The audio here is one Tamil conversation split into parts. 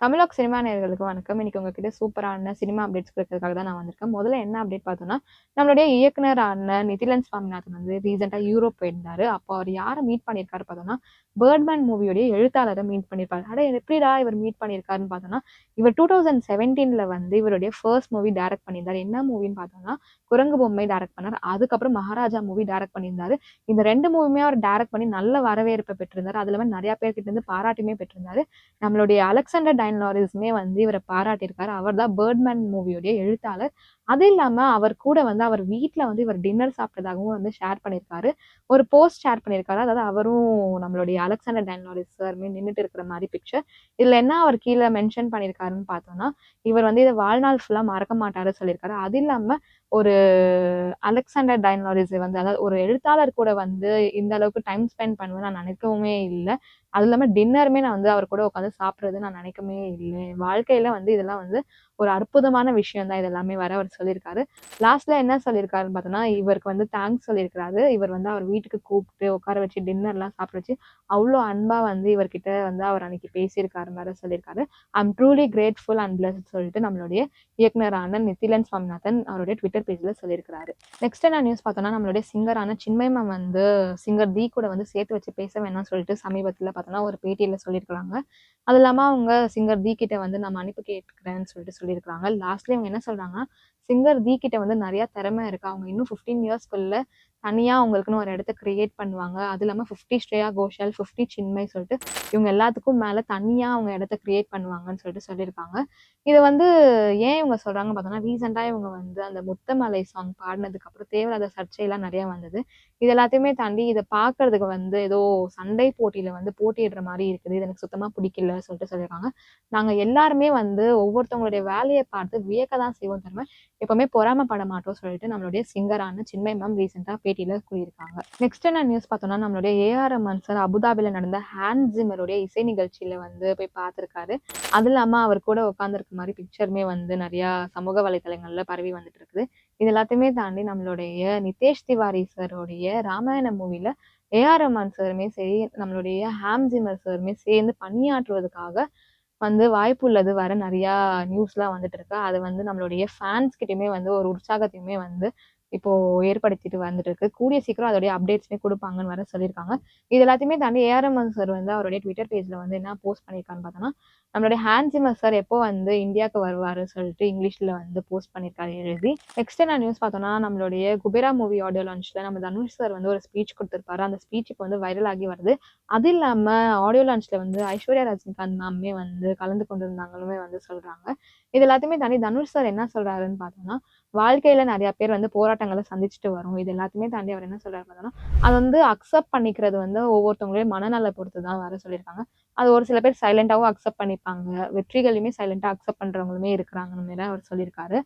தமிழாக் சினிமா நேர்களுக்கு வணக்கம். இன்னைக்கு உங்ககிட்ட சூப்பரான சினிமா அப்டேட்ஸ் கொடுக்கறதுக்காக தான் நான் வந்திருக்கேன். முதல்ல என்ன அப்டேட் பார்த்தோம்னா நம்மளுடைய இயக்குனரான நிதிலன் சுவாமிநாதன் வந்து ரீசெண்டாக யூரோப் போயிருந்தாரு. அப்போ அவர் யாரை மீட் பண்ணியிருக்காரு பார்த்தோம்னா பேர்ட்மேன் மூவியோடைய எழுத்தாளரை மீட் பண்ணியிருப்பாரு அட எப்படிடா இவர் மீட் பண்ணியிருக்காருன்னு பார்த்தோம்னா இவர் டூ தௌசண்ட் செவன்டீனில் வந்து இவருடைய ஃபர்ஸ்ட் மூவி டைரக்ட் பண்ணியிருந்தார். என்ன மூவின்னு பார்த்தோம்னா குரங்கு பொம்மை டைரக்ட் பண்ணார். அதுக்கப்புறம் மகாராஜா மூவி டைரக்ட் பண்ணியிருந்தாரு. இந்த ரெண்டு மூவியுமே அவர் டைரக்ட் பண்ணி நல்ல வரவேற்பை பெற்றிருந்தார். அதில் வந்து நிறையா பேர்கிட்ட இருந்து பாராட்டுமே பெற்றிருந்தாரு. நம்மளுடைய அலெக்சாண்டர் டைனலாரிஸ்மே வந்து இவரை பாராட்டியிருக்காரு. அவர் தான் பேர்ட்மேன் மூவியோடைய எழுத்தாளர். அது இல்லாமல் அவர் கூட வந்து அவர் வீட்டில் வந்து இவர் டின்னர் சாப்பிட்டதாகவும் வந்து ஷேர் பண்ணியிருக்காரு ஒரு போஸ்ட் ஷேர் பண்ணியிருக்காரு அதாவது அவரும் நம்மளுடைய அலெக்சாண்டர் டைன் சார் நின்றுட்டு இருக்கிற மாதிரி பிக்சர் இதில் என்ன அவர் கீழே மென்ஷன் பண்ணியிருக்காருன்னு பார்த்தோம்னா இவர் வந்து இதை வாழ்நாள் ஃபுல்லாக மறக்க மாட்டாரு சொல்லியிருக்காரு. அது இல்லாமல் ஒரு அலெக்சாண்டர் டைனாலஜி வந்து அதாவது ஒரு எழுத்தாளர் கூட வந்து இந்த அளவுக்கு டைம் ஸ்பெண்ட் பண்ணுவேன் நான் நினைக்கவுமே இல்லை. அது இல்லாமல் டின்னருமே நான் வந்து அவர் கூட உட்காந்து சாப்பிட்றது நான் நினைக்கவே இல்லை. வாழ்க்கையில் வந்து இதெல்லாம் வந்து ஒரு அற்புதமான விஷயம் தான் இதெல்லாமே வர அவர் சொல்லியிருக்காரு. லாஸ்ட்ல என்ன சொல்லியிருக்காருன்னு பார்த்தோன்னா இவருக்கு வந்து தேங்க்ஸ் சொல்லியிருக்காரு இவர் வந்து அவர் வீட்டுக்கு கூப்பிட்டு உட்கார வச்சு டின்னர்லாம் சாப்பிட வச்சு அவ்வளோ அன்பாக வந்து இவர்கிட்ட வந்து அவர் அன்னைக்கு பேசியிருக்காரு மாதிரி சொல்லியிருக்காரு. I am truly grateful and blessed சொல்லிட்டு நம்மளுடைய இயக்குனரான நித்திலன் சுவாமிநாதன் அவருடைய ட்விட்டர் பேஜில் சொல்லியிருக்கிறாரு நெக்ஸ்ட் என்ன நியூஸ் பார்த்தோன்னா நம்மளுடைய சிங்கரான சின்மயமம் வந்து சிங்கர் தி கூட வந்து சேர்த்து வச்சு பேச வேணாம்னு சொல்லிட்டு சமீபத்தில் பார்த்தோன்னா ஒரு பேட்டியில் சொல்லியிருக்கிறாங்க அது இல்லாமல் அவங்க சிங்கர் தி கிட்ட வந்து நம்ம அனுப்பி கேட்குறேன்னு சொல்லிட்டு சொல்லியிருக்காங்க லாஸ்ட்லேயே அவங்க என்ன சொல்கிறாங்கன்னா சிங்கர் தி கிட்ட வந்து நிறையா திறமை இருக்கு. அவங்க இன்னும் ஃபிஃப்டீன் இயர்ஸ்க்குள்ள தனியாக அவங்களுக்குன்னு ஒரு இடத்த கிரியேட் பண்ணுவாங்க. அது இல்லாமல் ஃபிஃப்டி ஸ்ரேயா கோஷல் ஃபிஃப்டி சின்மை சொல்லிட்டு இவங்க எல்லாத்துக்கும் மேலே தனியாக அவங்க இடத்த கிரியேட் பண்ணுவாங்கன்னு சொல்லிட்டு சொல்லியிருக்காங்க. இது வந்து ஏன் இவங்க சொல்கிறாங்க பார்த்தோன்னா ரீசெண்டாக இவங்க வந்து அந்த முத்தமலை சாங் பாடினதுக்கப்புறம் தேவையில்லாத சர்ச்சையெல்லாம் நிறையா வந்தது. இது எல்லாத்தையுமே தாண்டி இதை பார்க்கறதுக்கு வந்து ஏதோ சண்டை போட்டியில் வந்து போட்டியிடுற மாதிரி இருக்குது. இது எனக்கு சுத்தமாக பிடிக்கல சொல்லிட்டு சொல்லியிருக்காங்க. நாங்கள் எல்லாருமே வந்து ஒவ்வொருத்தவங்களுடைய வேலையை பார்த்து வியக்க தான் செய்வோம் தருமை எப்போவுமே பொறாமப்பட மாட்டோம் சொல்லிட்டு நம்மளுடைய சிங்கரான சின்மை மேம் ரீசெண்டாக பேட்டியில் கூறியிருக்காங்க. நெக்ஸ்ட் என்ன நியூஸ் பார்த்தோம்னா நம்மளுடைய ஏஆர் ரமன் சார் அபுதாபியில் நடந்த ஹேண்ட் ஜிம்மருடைய இசை நிகழ்ச்சியில் வந்து போய் பார்த்துருக்காரு. அது இல்லாமல் அவர் கூட உட்காந்துருக்க மாதிரி பிக்சருமே வந்து நிறையா சமூக வலைத்தளங்களில் பரவி வந்துட்டு இருக்குது இது எல்லாத்தையுமே தாண்டி நம்மளுடைய நிதேஷ் திவாரி சாரோடைய ராமாயண மூவியில் ஏஆர் ரமான் சாருமே சரி நம்மளுடைய ஹாம் ஜிமர் சாருமே சேர்ந்து பணியாற்றுவதற்காக வந்து வாய்ப்பு உள்ளது வர நிறையா நியூஸ்லாம் வந்துட்டு இருக்கு அது வந்து நம்மளுடைய ஃபேன்ஸ் கிட்டயுமே வந்து ஒரு உற்சாகத்தையுமே வந்து இப்போ ஏற்படுத்திட்டு வந்துட்டு இருக்கு கூடிய சீக்கிரம் அதோடைய அப்டேட்ஸ்மே கொடுப்பாங்கன்னு வர சொல்லியிருக்காங்க. இது எல்லாத்தையுமே தாண்டி ஏஆர்எம் சார் வந்து அவருடைய ட்விட்டர் பேஜ்ல வந்து என்ன போஸ்ட் பண்ணியிருக்கான்னு பார்த்தோன்னா நம்மளுடைய ஹேண்ட்ஸிமர் சார் எப்போ வந்து இந்தியாவுக்கு வருவாரு சொல்லிட்டு இங்கிலீஷ்ல வந்து போஸ்ட் பண்ணியிருக்காரு எழுதி. நெக்ஸ்ட் என்ன நியூஸ் பார்த்தோம்னா நம்மளுடைய குபேரா மூவி ஆடியோ லான்ச்ல நம்ம தனுஷ் சார் வந்து ஒரு ஸ்பீச் கொடுத்துருப்பாரு. அந்த ஸ்பீச் இப்போ வந்து வைரல் ஆகி வருது. அது இல்லாம ஆடியோ லான்ச்ல வந்து ஐஸ்வர்யா ரஜினிகாந்த் மாமே வந்து கலந்து கொண்டிருந்தாங்களுமே வந்து சொல்றாங்க. இது எல்லாத்தையுமே தாண்டி தனுஷ் சார் என்ன சொல்றாருன்னு பார்த்தோம்னா வாழ்க்கையில நிறைய பேர் வந்து போராட்டங்களை சந்திச்சுட்டு வரும். இது எல்லாத்தையுமே தாண்டி அவர் என்ன சொல்றாரு பார்த்தோம்னா அது வந்து அக்செப்ட் பண்ணிக்கிறது வந்து ஒவ்வொருத்தவங்களையும் மனநல பொறுத்து தான் வர சொல்லியிருக்காங்க. அது ஒரு சில பேர் சைலண்டாவும் அக்செப்ட் பண்ணிப்பாங்க. வெற்றிகளையுமே சைலண்டா அக்செப்ட் பண்றவங்களுமே இருக்கிறாங்கன்னு அவர் சொல்லியிருக்காரு.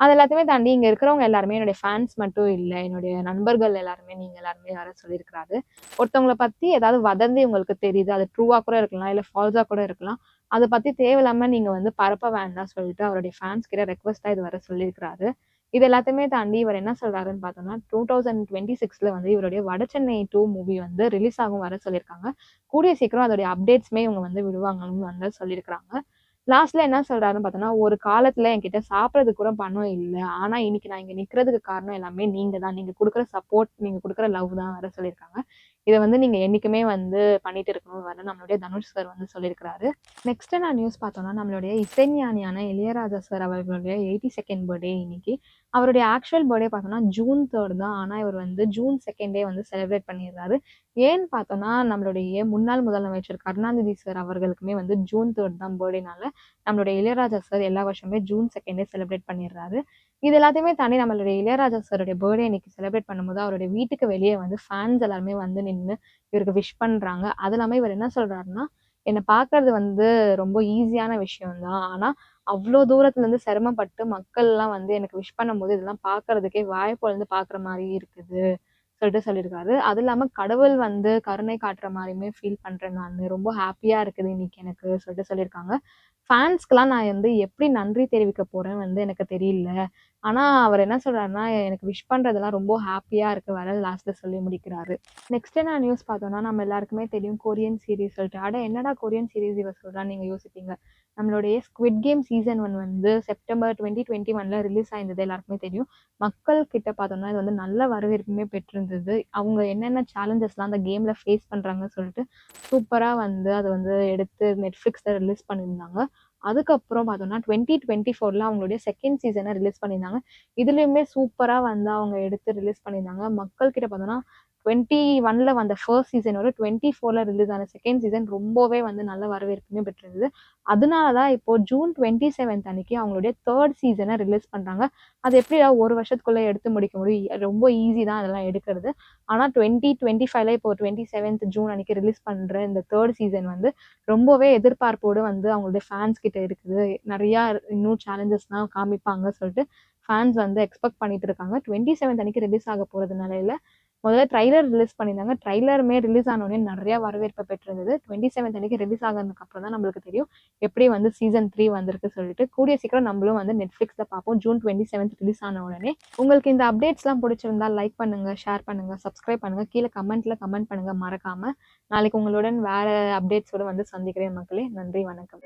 அது எல்லாத்தையுமே தாண்டி இங்க இருக்கிறவங்க எல்லாருமே என்னுடைய ஃபேன்ஸ் மட்டும் இல்லை என்னுடைய நண்பர்கள் எல்லாருமே நீங்க எல்லாருமே வர சொல்லியிருக்காரு ஒருத்தவங்களை பத்தி ஏதாவது வதந்தி உங்களுக்கு தெரியுது அது ட்ரூவா கூட இருக்கலாம் இல்ல ஃபால்ஸா கூட இருக்கலாம். அதை பத்தி தேவையில்லாம நீங்க வந்து பரப்ப வேண்டாம் சொல்லிட்டு அவருடைய ஃபேன்ஸ் கிட்ட ரெக்வஸ்டா இது வர சொல்லியிருக்கிறாரு. இது எல்லாத்தையுமே தாண்டி இவர் என்ன சொல்றாருன்னு பார்த்தோம்னா டூ தௌசண்ட் டுவெண்ட்டி சிக்ஸ்ல வந்து இவருடைய வடச்சென்னை டூ மூவி வந்து ரிலீஸ் ஆகும் வர சொல்லியிருக்காங்க. கூடிய சீக்கிரம் அதோடைய அப்டேட்ஸ்மே இவங்க வந்து விடுவாங்கன்னு வந்து சொல்லியிருக்கிறாங்க. லாஸ்ட்ல என்ன சொல்றாருன்னு பார்த்தோன்னா ஒரு காலத்துல என்கிட்ட சாப்பிட்றதுக்கு கூட பணம் இல்லை. ஆனா இன்னைக்கு நான் இங்க நிக்கிறதுக்கு காரணம் எல்லாமே நீங்க தான் நீங்க கொடுக்குற சப்போர்ட் நீங்க கொடுக்குற லவ் தான் வர சொல்லியிருக்காங்க. இதை வந்து நீங்கள் என்னைக்குமே வந்து பண்ணிட்டு இருக்கணும். வர நம்மளுடைய தனுஷ் சார் வந்து சொல்லியிருக்கிறாரு. நெக்ஸ்ட் நான் நியூஸ் பார்த்தோம்னா நம்மளுடைய இசைஞானியான இளையராஜா சார் அவர்களுடைய எயிட்டி செகண்ட் பர்த்டே இன்னைக்கு. அவருடைய ஆக்சுவல் பர்த்டே பார்த்தோம்னா ஜூன் தேர்ட் தான். ஆனால் இவர் வந்து ஜூன் செகண்டே வந்து செலிப்ரேட் பண்ணிடுறாரு. ஏன்னு பார்த்தோம்னா நம்மளுடைய முன்னாள் முதலமைச்சர் கருணாநிதி சார் அவர்களுக்குமே வந்து ஜூன் தேர்ட் தான் பர்த்டேனால நம்மளுடைய இளையராஜா சார் எல்லா வருஷமே ஜூன் செகண்டே செலிப்ரேட் பண்ணிடுறாரு. இது எல்லாத்தையுமே தாண்டி நம்மளுடைய இளையராஜா சாருடைய பர்த்டே இன்னைக்கு செலிப்ரேட் பண்ணும்போது அவருடைய வீட்டுக்கு வெளியே வந்து ஃபேன்ஸ் எல்லாருமே வந்து நின்று இவருக்கு விஷ் பண்ணுறாங்க அது இல்லாமல் இவர் என்ன சொல்கிறாருன்னா என்னை பார்க்கறது வந்து ரொம்ப ஈஸியான விஷயம்தான் ஆனால் அவ்வளோ தூரத்துலேருந்து சிரமப்பட்டு மக்கள்லாம் வந்து எனக்கு விஷ் பண்ணும்போது இதெல்லாம் பார்க்கறதுக்கே வாய்ப்புலேருந்து பார்க்குற மாதிரி இருக்குது. சொல்லிட்டு சொல்லியிருக்காரு. அது இல்லாமல் கடவுள் வந்து கருணை காட்டுற மாதிரியுமே ஃபீல் பண்ணுறேன் நான். ரொம்ப ஹாப்பியாக இருக்குது இன்னைக்கு எனக்கு சொல்லிட்டு சொல்லியிருக்காங்க. ஃபேன்ஸ்க்கெலாம் நான் வந்து எப்படி நன்றி தெரிவிக்க போகிறேன் வந்து எனக்கு தெரியல. ஆனால் அவர் என்ன சொல்கிறாருன்னா எனக்கு விஷ் பண்ணுறதெல்லாம் ரொம்ப ஹாப்பியாக இருக்குது வர லாஸ்ட்டில் சொல்லி முடிக்கிறாரு. நெக்ஸ்ட் என்ன நியூஸ் பார்த்தோன்னா நம்ம எல்லாருக்குமே தெரியும் கொரியன் சீரிஸ் சொல்லிட்டு. அட என்னடா கொரியன் சீரிஸ் இவர் சொல்கிறான்னு நீங்கள் யோசிப்பீங்க. நம்மளுடைய ஸ்குவிட் கேம் சீசன் ஒன் வந்து செப்டம்பர் டுவெண்ட்டி டுவெண்ட்டி ஒனில் ரிலீஸ் ஆயிருந்தது. எல்லாருக்குமே தெரியும். மக்கள் கிட்ட பார்த்தோம்னா இது வந்து நல்ல வரவேற்புமே பெற்றிருந்தது. அவங்க என்னென்ன சேலஞ்சஸ்லாம் அந்த கேமில் ஃபேஸ் பண்ணுறாங்கன்னு சொல்லிட்டு சூப்பராக வந்து அதை வந்து எடுத்து நெட்ஃப்ளிக்ஸில் ரிலீஸ் பண்ணியிருந்தாங்க. அதுக்கப்புறம் பார்த்தோம்னா டுவெண்ட்டி டுவெண்ட்டி ஃபோரில் அவங்களுடைய செகண்ட் சீசனை ரிலீஸ் பண்ணியிருந்தாங்க. இதுலேயுமே சூப்பராக வந்து அவங்க எடுத்து ரிலீஸ் பண்ணியிருந்தாங்க. மக்கள்கிட்ட பார்த்தோன்னா டுவெண்ட்டி ஒன்ல வந்த ஃபர்ஸ்ட் சீசனோட டுவெண்ட்டி ஃபோரில் ரிலீஸ் ஆன செகண்ட் சீசன் ரொம்பவே வந்து நல்ல வரவேற்புமே பெற்றிருந்தது. அதனால தான் இப்போது ஜூன் டுவெண்ட்டி செவன்த் அன்னைக்கு அவங்களுடைய தேர்ட் சீசனை ரிலீஸ் பண்ணுறாங்க அது எப்படியா ஒரு வருஷத்துக்குள்ளே எடுத்து முடிக்க முடியும்? ரொம்ப ஈஸி தான் அதெல்லாம் எடுக்கிறது. ஆனால் டுவெண்ட்டி டுவெண்ட்டி ஃபைவ்ல இப்போ டுவெண்ட்டி செவன்த் ஜூன் அன்னைக்கு ரிலீஸ் பண்ணுற இந்த தேர்ட் சீசன் வந்து ரொம்பவே எதிர்பார்ப்போடு வந்து அவங்களுடைய ஃபேன்ஸ் கிட்ட இருக்குது. நிறையா இன்னும் சேலஞ்சஸ்லாம் காமிப்பாங்க சொல்லிட்டு ஃபேன்ஸ் வந்து எக்ஸ்பெக்ட் பண்ணிட்டு இருக்காங்க. டுவெண்ட்டி செவன்த் அன்னைக்கு ரிலீஸ் ஆக போகிறது நிலையில முதல்ல ட்ரைலர் ரிலீஸ் பண்ணியிருந்தாங்க. ட்ரைலருமே ரிலீஸ் ஆனோடனே நிறைய வரவேற்பை பெற்றிருந்தது. டுவெண்ட்டி செவன்த் அன்னைக்கு ரிலீஸ் ஆகிறதுக்கு அப்புறம் தான் நம்மளுக்கு தெரியும் எப்படி வந்து சீசன் த்ரீ வந்திருக்கு சொல்லிட்டு. கூடிய சீக்கிரம் நம்மளும் வந்து நெட்ஃப்ளிக்ஸில் பார்ப்போம். ஜூன் டுவெண்ட்டி செவன்த் ரிலீஸ் ஆன உடனே. உங்களுக்கு இந்த அப்டேட்ஸ்லாம் பிடிச்சிருந்தா லைக் பண்ணுங்கள் ஷேர் பண்ணுங்கள் சப்ஸ்கிரைப் பண்ணுங்க. கீழே கமெண்ட்டில் கமெண்ட் பண்ணுங்கள் மறக்காமல் நாளைக்கு உங்களுடன் வேறு அப்டேட்ஸோட வந்து சந்திக்கிறேன் மக்களே. நன்றி வணக்கம்.